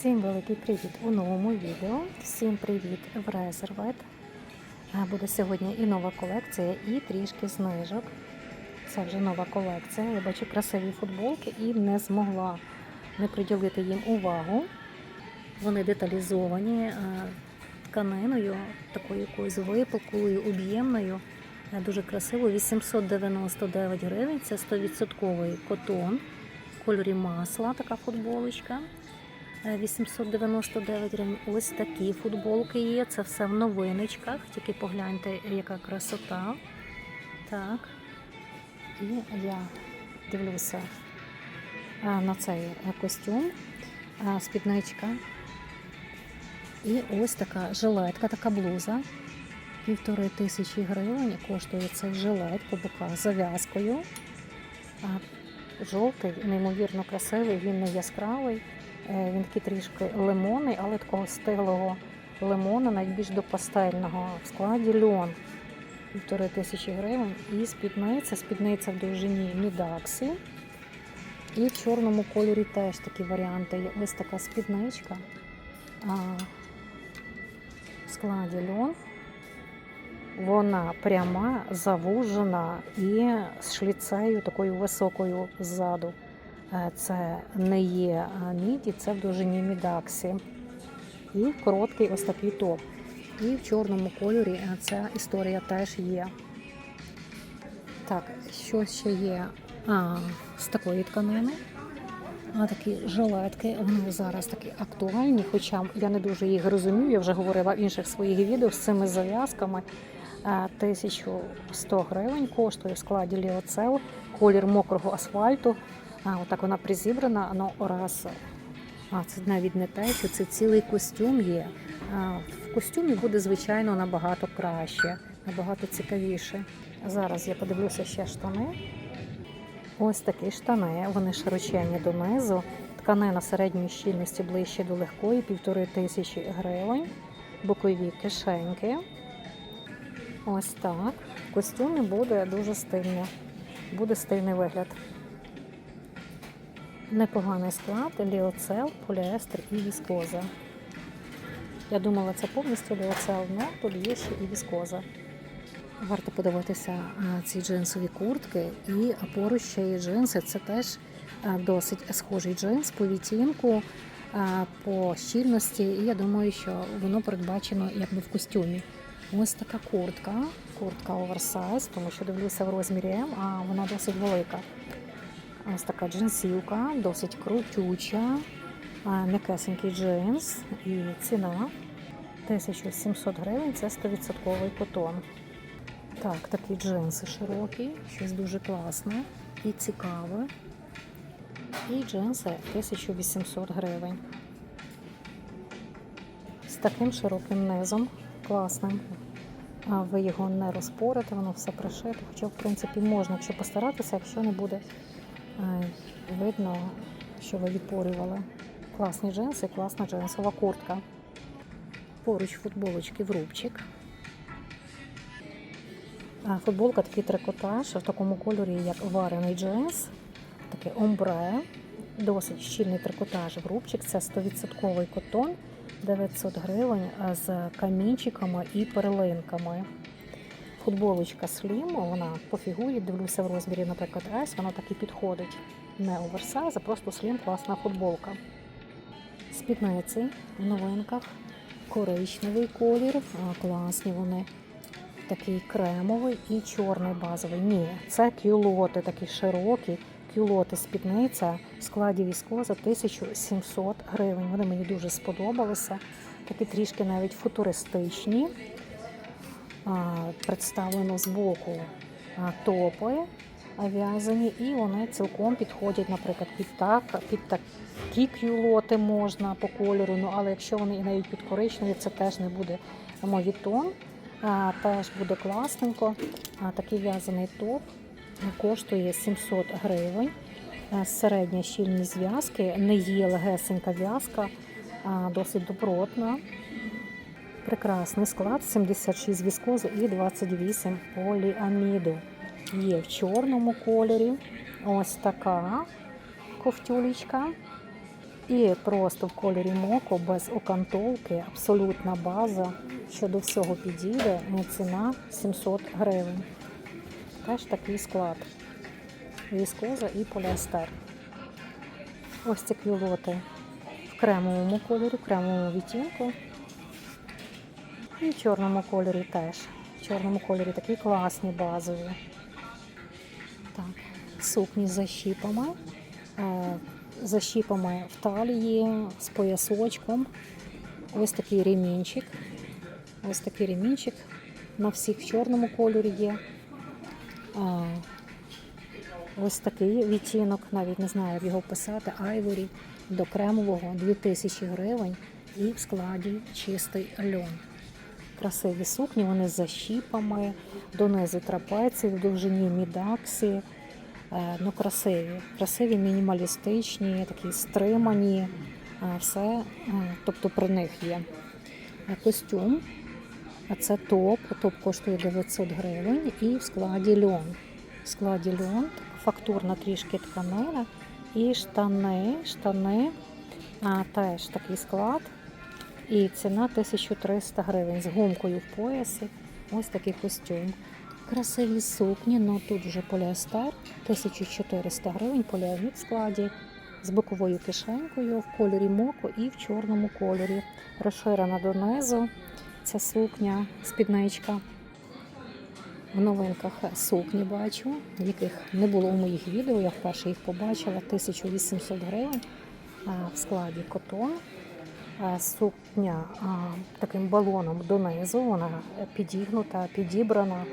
Всім великий привіт у новому відео. Всім привіт в Резервет. Буде сьогодні і нова колекція, і трішки знижок. Це вже нова колекція. Я бачу красиві футболки і не змогла не приділити їм увагу. Вони деталізовані е, тканиною, такою якоюсь випуклою, об'ємною. Е, Дуже красиво. 899 гривень. Це 100% котон в кольорі масла, така футболочка. Е, 899 гривень. Ось такі футболки є. Це все в новиночках. Тільки погляньте, яка красота. Так. І я дивлюся е, на цей е, костюм, е, спідничка. І ось така жилетка, така блуза. Півтори тисячі гривень коштує цей жилет по боках з зав'язкою. Жовтий, неймовірно красивий, він не яскравий. Е, Він такий трішки лимонний, але такого стиглого лимона, навіть більш до пастельного. В складі льон. Півтори тисячі гривень. І спідниця, спідниця в довжині мідакси. І в чорному кольорі теж такі варіанти. Є ось така спідничка. А, в складі льон. Вона пряма, завужена і з шліцею такою високою ззаду. Е, Це не є е, міді, це в довжині мідаксі. І короткий ось такий топ. І в чорному кольорі е, ця історія теж є. Так, що ще є а, з такої тканини? А такі жилетки, вони зараз такі актуальні, хоча я не дуже їх розумію, я вже говорила в інших своїх відео з цими зав'язками. Е, 1100 гривень коштує в складі ліоцел, колір мокрого асфальту. А, отак вона призібрана, ну раз. А, це навіть не те, що це цілий костюм є. А, в костюмі буде, звичайно, набагато краще, набагато цікавіше. Зараз я подивлюся ще штани. Ось такі штани, вони широченні донизу. Тканина середньої щільності ближче до легкої, півтори тисячі гривень, бокові кишеньки. Ось так. В костюмі буде дуже стильно. Буде стильний вигляд. Непоганий склад, ліоцел, поліестер і віскоза. Я думала, це повністю ліоцел, але тут є ще і віскоза. Варто подивитися ці джинсові куртки, і поруч ще є джинси. Це теж досить схожий джинс по відтінку, по щільності. І я думаю, що воно передбачено якби в костюмі. Ось така куртка, куртка оверсайз, тому що дивлюся в розмірі М, а вона досить велика. Ось така джинсівка, досить крутюча, м'якесенький джинс і ціна 1700 гривень це 100% котон. Так, такі джинси широкі, щось дуже класне і цікаве. І джинси 1800 гривень. З таким широким низом, класним. А ви його не розпорите, воно все пришите. Хоча, в принципі, можна, якщо постаратися, якщо не буде видно, що ви відпорювали. Класні джинси, класна джинсова куртка. Поруч футболочки в рубчик. А, Футболка такий трикотаж в такому кольорі, як варений джинс, таке омбре, досить щільний трикотаж в рубчик. Це 100% котон, 900 гривень з камінчиками і перлинками. Футболочка слім, вона по фігурі, дивлюся в розмірі, наприклад, S, вона так і підходить. Не оверсайз, а просто слім, класна футболка. Спідниці в новинках, коричневий колір, класні вони такий кремовий і чорний базовий. Ні, це кюлоти такі широкі. Кюлоти спідниця в складі віскоза 1700 гривень. Вони мені дуже сподобалися. Такі трішки навіть футуристичні. Представлено збоку а, топи в'язані, і вони цілком підходять, наприклад, під так, під такі кюлоти можна по кольору. Ну але якщо вони і навіть під коричневі, це теж не буде мовітон. Теж буде класненько. Такий в'язаний топ коштує 700 гривень. Середня щільність зв'язки, не є легесенька в'язка, досить добротна. Прекрасний склад, 76 віскозу і 28 поліаміду. Є в чорному кольорі. Ось така ковтюлечка. І просто в кольорі моко, без окантовки, абсолютна база, що до всього підійде. е, Ціна 700 гривень. Теж такий склад. Віскоза і поліестер. Ось ці квілоти в кремовому кольорі, в кремовому відтінку. І в чорному кольорі теж. В чорному кольорі такі класні базові. Так, сукні з защіпами. Е, Защіпами в талії з поясочком. Ось такий ремінчик. Ось такий ремінчик. На всіх в чорному кольорі є. Ось такий відтінок, навіть не знаю, як його писати, айворі до кремового 2000 гривень і в складі чистий льон. Красиві сукні, вони з защіпами, донизу трапеції, в довжині мідаксі. Е, Ну, красиві, красиві, мінімалістичні, такі стримані. е, Все, е, тобто при них є костюм. Це топ. Топ коштує 900 гривень і в складі льон. В складі льон, фактурна трішки тканина. І штани, штани, теж такий склад. І ціна 1300 гривень з гумкою в поясі. Ось такий костюм. Красиві сукні, ну тут вже поліестер, 1400 гривень, поліамід в складі, з боковою кишенькою в кольорі моко і в чорному кольорі. Розширена донизу. Ця сукня, спідничка. В новинках сукні бачу, яких не було у моїх відео. Я вперше їх побачила. 1800 гривень в складі котон. А, Сукня таким балоном донизу, вона підігнута, підібрана,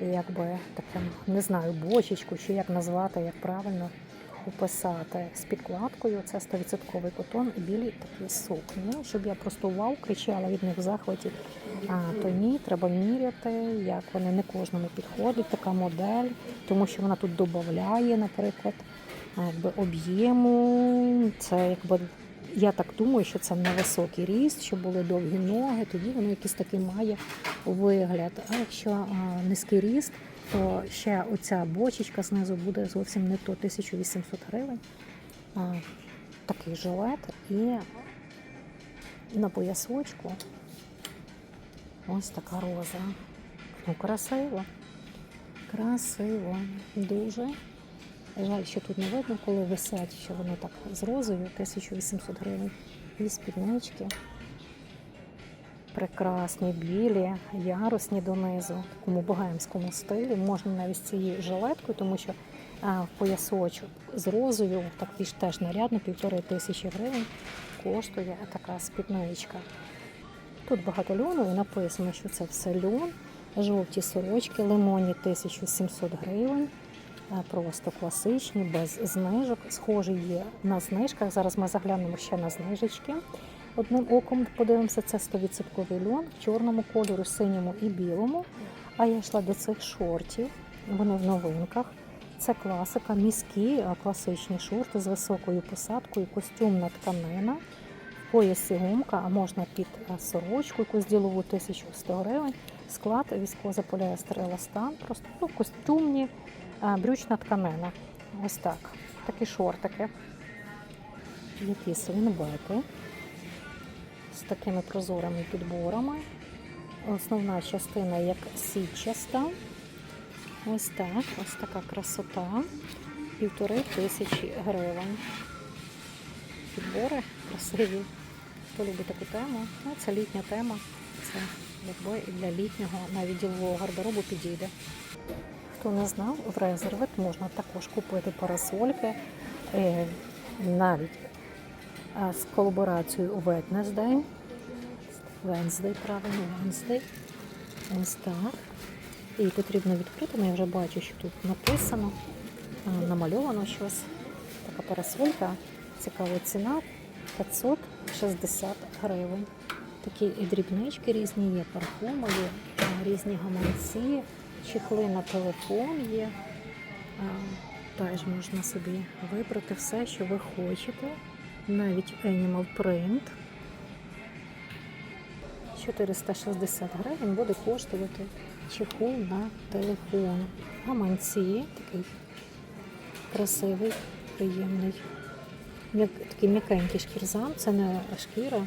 якби таким, не знаю, бочечку чи як назвати, як правильно описати з підкладкою. Це 100% котон білі такі сукні. Щоб я просто вау кричала від них в захваті. А, то ні, треба міряти, як вони не кожному підходить, така модель, тому що вона тут додає, наприклад, якби об'єму. Це якби я так думаю, що це невисокий ріст, що були довгі ноги, тоді воно якийсь такий має вигляд. А якщо низький ріст, то ще оця бочечка знизу буде зовсім не то 1800 гривень. А, такий жилет і на поясочку ось така роза. Ну, красиво. Красиво. Дуже. Жаль, що тут не видно, коли висять, що воно так з розою 1800 гривень. І спіднички. Прекрасні, білі, ярусні донизу, в такому богемському стилі. Можна навіть з цією жилеткою, тому що в поясочок з розою, так більш теж нарядно, півтори тисячі гривень коштує така спідничка. Тут багато льону і написано, що це все льон. Жовті сорочки, лимонні 1700 гривень. Просто класичні, без знижок. Схожі є на знижках. Зараз ми заглянемо ще на знижечки. Одним оком подивимося, це 100% льон в чорному кольору, синьому і білому. А я йшла до цих шортів. Вони в новинках. Це класика, міські класичні шорти з високою посадкою, костюмна тканина, поясі гумка, а можна під сорочку, якусь ділову 1100 гривень. Склад військова поліестер еластан, просто ну, костюмні, брючна тканина. Ось так. Такі шортики. Які свинбеки з такими прозорими підборами. Основна частина як сітчаста. Ось так, ось така красота. Півтори тисячі гривень. Підбори красиві. Хто любить таку тему? Ну, це літня тема. Це якби для літнього, навіть ділового гардеробу підійде. Хто не знав, в резервет можна також купити парасольки е, навіть е, з колаборацією у Wednesday. Wednesday, правильно, Wednesday. Ось так. І потрібно відкрити, ну, я вже бачу, що тут написано, намальовано щось. Така парасолька, цікава ціна 560 гривень. Такі і дрібнички різні є, парфуми є, різні гаманці, чехли на телефон є. Теж можна собі вибрати все, що ви хочете. Навіть Animal Print. 460 гривень буде коштувати чехол на телефон. Гаманці такий красивий, приємний Такий м'якенький шкірзам, це не шкіра.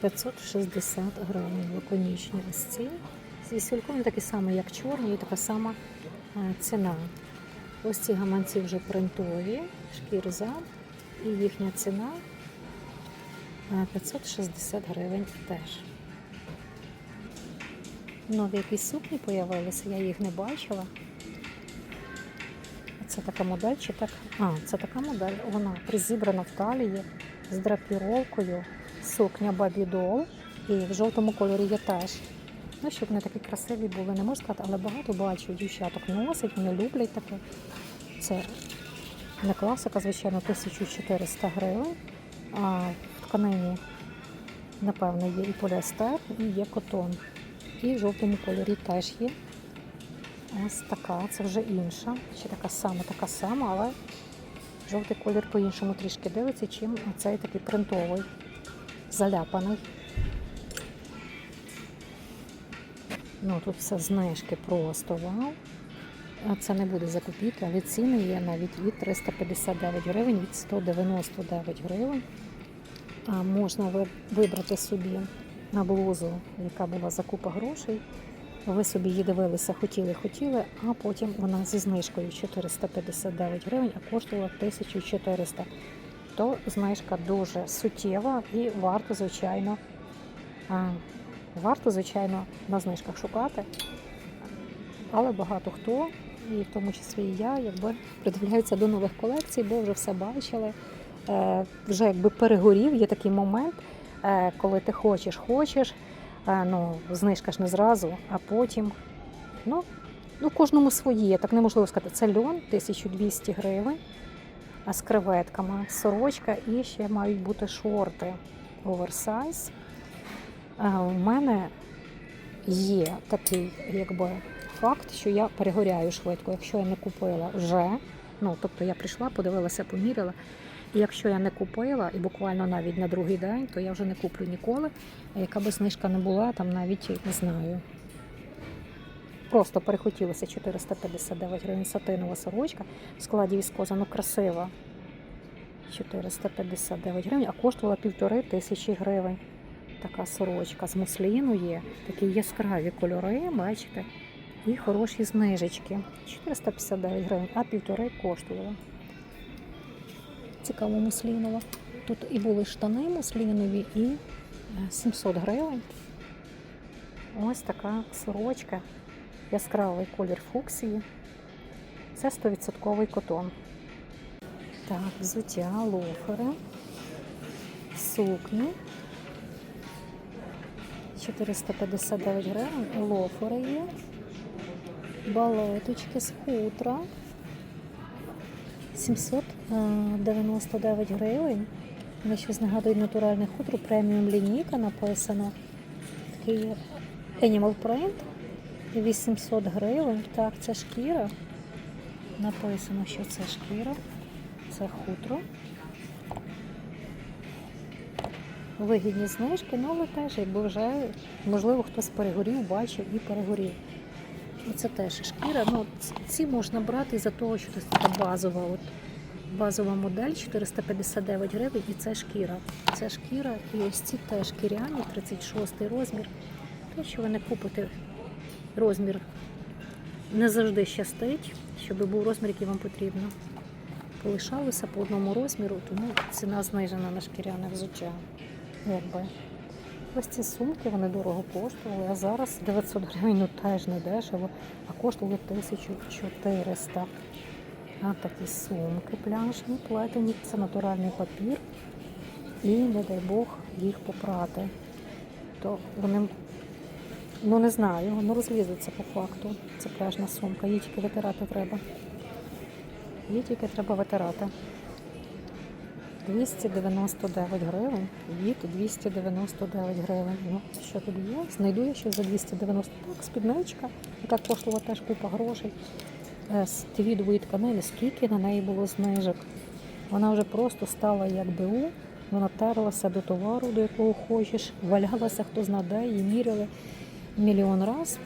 560 гривень лаконічні ось ці. Зі сільком такі самі, як чорні, і така сама е, ціна. Ось ці гаманці вже принтові, шкірзам, і їхня ціна е, 560 гривень теж. Нові якісь сукні з'явилися, я їх не бачила. Це така модель, чи так? А, це така модель. Вона призібрана в талії з драпіровкою, сукня бабідол і в жовтому кольорі є теж. Ну, щоб вони такі красиві були, не можу сказати, але багато бачу дівчаток носить, вони люблять таке. Це не класика, звичайно, 1400 гривень. А в тканині, напевно, є і поліестер, і є котон. І в жовтому кольорі теж є. Ось така, це вже інша. Ще така сама, така сама, але жовтий колір по-іншому трішки дивиться, чим цей такий принтовий, заляпаний. Ну, тут все знижки просто вау. Це не буде закупіти, але ціни є навіть від 359 гривень, від 199 гривень. А можна вибрати собі на блузу, яка була закупа грошей. Ви собі її дивилися, хотіли, хотіли, а потім вона зі знижкою 459 гривень, а коштувала 1400. То знижка дуже суттєва і варто, звичайно, варто, звичайно, на знижках шукати. Але багато хто, і в тому числі і я, якби придивляються до нових колекцій, бо вже все бачили. Е, вже якби перегорів, є такий момент, е, коли ти хочеш, хочеш. Е, ну, знижка ж не зразу, а потім. Ну, ну кожному своє, так неможливо сказати. Це льон 1200 гривень, а з креветками, сорочка і ще мають бути шорти оверсайз. У мене є такий якби, факт, що я перегоряю швидко, якщо я не купила вже. Ну, тобто я прийшла, подивилася, поміряла. І якщо я не купила, і буквально навіть на другий день, то я вже не куплю ніколи. Яка би знижка не була, там навіть не знаю. Просто перехотілося 459 гривень сатинова сорочка в складі віскоза, ну красива. 459 гривень, а коштувала півтори тисячі гривень. Така сорочка з мусліну є, такі яскраві кольори, бачите, і хороші знижечки. 459 гривень, а півтори коштувала. Цікаво муслінова. Тут і були штани муслінові, і е, 700 гривень. Ось така сорочка, яскравий колір фуксії. Це 100% котон. Так, взуття, лофери, сукні. 459 гривень, лофери є, балеточки з хутра. 799 гривень. Вони щось нагадують натуральне хутро, преміум лінійка написано. Такий Animal Print. 800 гривень. Так, це шкіра. Написано, що це шкіра. Це хутро. Вигідні знижки, ну але теж, якби вже, можливо, хтось перегорів, бачив і перегорів. Це теж шкіра. Ну, ці можна брати із-за того, що це базова. От, базова модель 459 гривень, і це шкіра. Це шкіра, і ось ці теж шкіряні, 36 розмір. Те, що ви не купите розмір, не завжди щастить, щоб був розмір, який вам потрібно. Полишалося по одному розміру, тому ціна знижена на шкіряне взуття. Якби. Ось ці сумки вони дорого коштували, а зараз 900 гривень ну, теж не дешево, а коштували 1400. А такі сумки пляжні, плетені, це натуральний папір. І, не дай Бог, їх попрати. То вони, ну не знаю, ну розлізуться по факту. Це пляжна сумка, її тільки витирати треба. Її тільки треба витирати. 299 гривень від 299 гривень. Ну, що тут є? Знайду я щось за 290. Так, спідничка, яка коштувала теж купа грошей. Е, З твідової тканини, скільки на неї було знижок. Вона вже просто стала як БУ, вона терлася до товару, до якого хочеш, валялася, хто зна де, її міряли мільйон раз.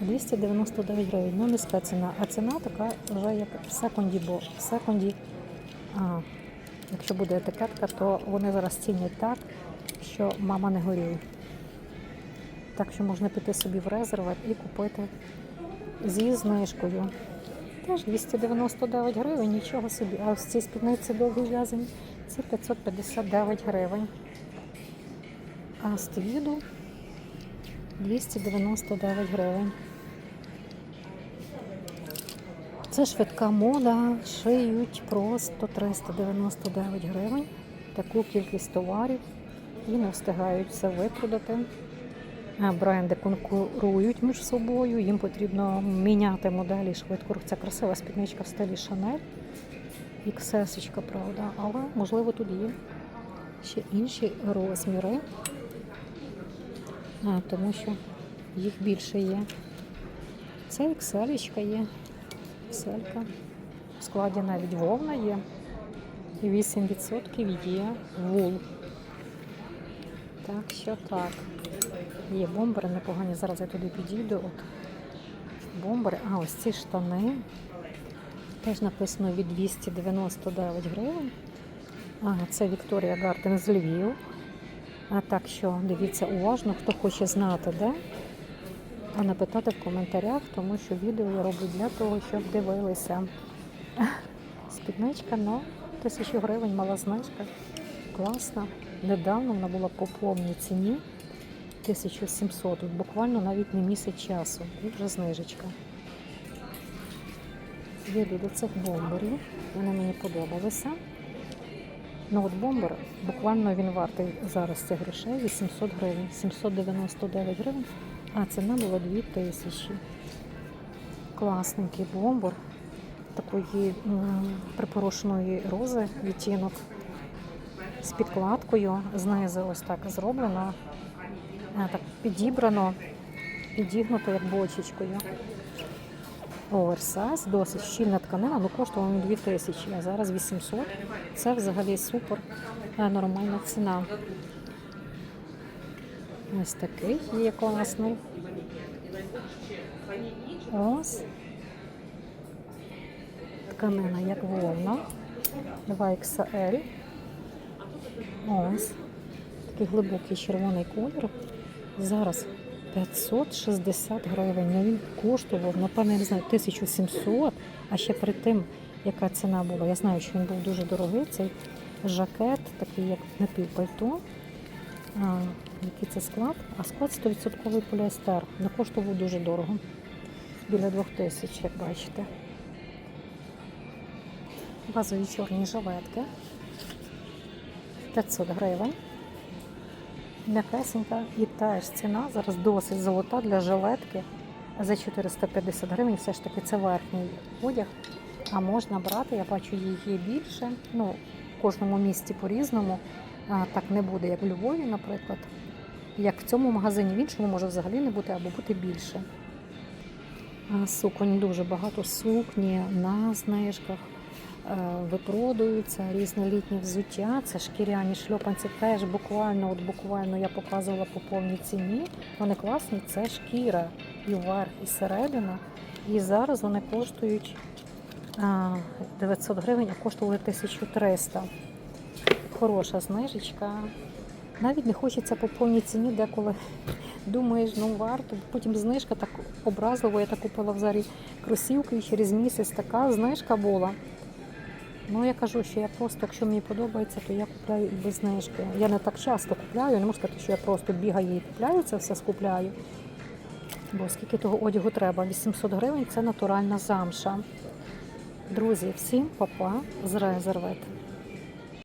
299 гривень. Ну, низька ціна. А ціна така вже як в секунді, бо в секунді. А, Якщо буде етикетка, то вони зараз цінять так, що мама не горює. Так що можна піти собі в резерват і купити зі знижкою. Теж 299 гривень, нічого собі. А ось ці спідниці довгі в'язані, це 559 гривень. А з твіду 299 гривень. Це швидка мода, шиють просто 399 гривень. Таку кількість товарів і не встигають все випродати. Бренди конкурують між собою, їм потрібно міняти моделі швидко. Ця красива спідничка в стилі Шанель. XS, правда, але можливо тут є ще інші розміри, тому що їх більше є. Це XL є. XL. В складі навіть вовна є. І 8% є вул. Так що так. Є бомбери непогані. Зараз я туди підійду. От. Бомбери. А, ось ці штани. Теж написано від 299 гривень. А, це Вікторія Гарден з Львів. А так що дивіться уважно, хто хоче знати, де. А напитати в коментарях, тому що відео я роблю для того, щоб дивилися. Спідничка на тисячу гривень, мала знижка. Класна. Недавно вона була по повній ціні 1700, От буквально навіть не місяць часу. І вже знижечка. Їду до цих бомберів. Вони мені подобалися. Ну от бомбер, буквально він вартий зараз цих грошей 800 гривень, 799 гривень, а ціна була 2000. Класненький бомбер такої припорошеної рози відтінок з підкладкою. Знизу ось так зроблено, е, так підібрано, підігнуто як бочечкою. Оверсайз, досить щільна тканина, ну коштував він 2000, а зараз 800. Це взагалі супер е, нормальна ціна. Ось такий є класний. Ось. Тканина як вовна. 2XL. Ось. Такий глибокий червоний колір. Зараз 560 гривень. Ну він коштував, напевно, я не знаю, 1700, а ще перед тим, яка ціна була. Я знаю, що він був дуже дорогий. Цей жакет, такий як напівпальто. А, який це склад? А склад 100% поліестер. Не коштував дуже дорого. Біля 2000, як бачите. Базові чорні жилетки. 500 гривень. М'якесенька і теж ціна зараз досить золота для жилетки за 450 гривень. Все ж таки це верхній одяг. А можна брати, я бачу, їх є більше. Ну, в кожному місті по-різному. Так не буде, як в Львові, наприклад. Як в цьому магазині, в іншому може взагалі не бути або бути більше. Суконь дуже багато сукні на знижках. Е, Випродуються різне літнє взуття, це шкіряні шльопанці теж буквально, от буквально я показувала по повній ціні. Вони класні, це шкіра і верх, і середина. І зараз вони коштують 900 гривень, а коштували 1300. Хороша знижечка. Навіть не хочеться по повній ціні, деколи думаєш, ну варто. Потім знижка так образливо. Я так купила в зарі кросівки і через місяць така знижка була. Ну, я кажу, що я просто, якщо мені подобається, то я купляю без знижки. Я не так часто купляю, не можу сказати, що я просто бігаю і купляю це все скупляю. Бо скільки того одягу треба? 800 гривень це натуральна замша. Друзі, всім папа з резервет.